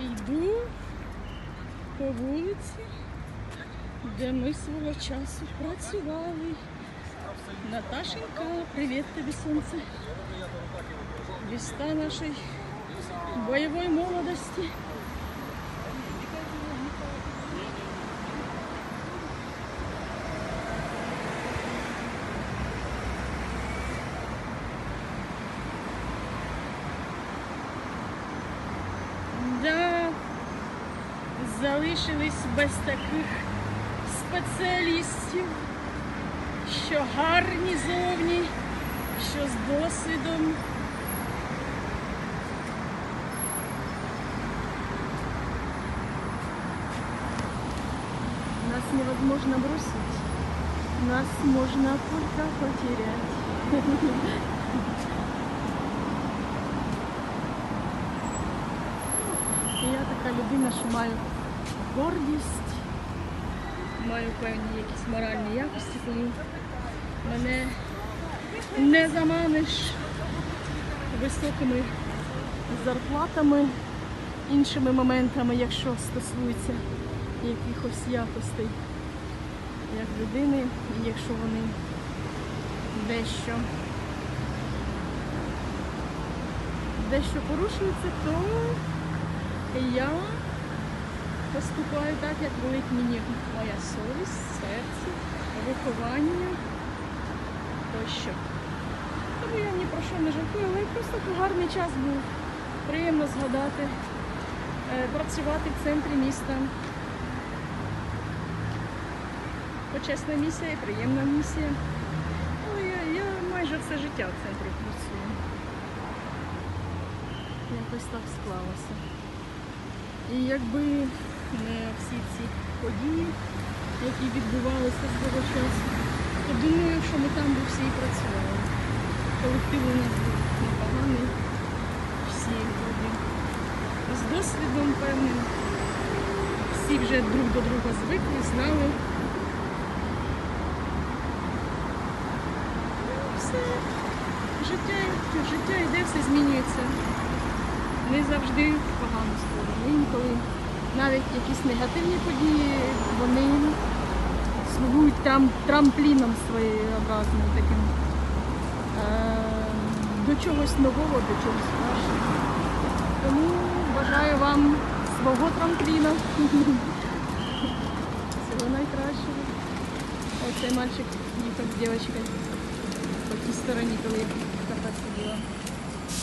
Йду по вулиці, де ми свого часу працювали. Наташенька, привіт тобі, сонце. Віста нашої бойової молодості. Залишились без таких спеціалістів, що гарні зовні, що з досвідом. Нас невозможно бросить, нас можно только потерять. Я така людина, що маю гордість, маю певні якісь моральні якості, тому мене не заманиш високими зарплатами, іншими моментами, якщо стосується якихось якостей як людини, і якщо вони дещо дещо порушуються, то я поступаю так, як велить мені моя совість, серце, виховання тощо. Тому я ні про що не жалкую, але просто гарний час був. Приємно згадати, е, працювати в центрі міста. Почесна місія і приємна місія. Але я, я майже все життя в центрі працюю. Якось так склалося. І якби не всі ці події, які відбувалися з того часу, то думаю, що ми там би всі і працювали. Колектив у нас був непоганий, всі люди з досвідом певним, всі вже друг до друга звикли, знали. Все, життя, життя йде, все змінюється не завжди. Інколи навіть якісь негативні події, вони слугують трам, трампліном своєобразним таким е, до чогось нового, до чогось кращого. Тому бажаю вам свого трампліна. Всього найкращого. Оцей мальчик їхав з дівчинкою по тій стороні, коли я в кафе сиділа.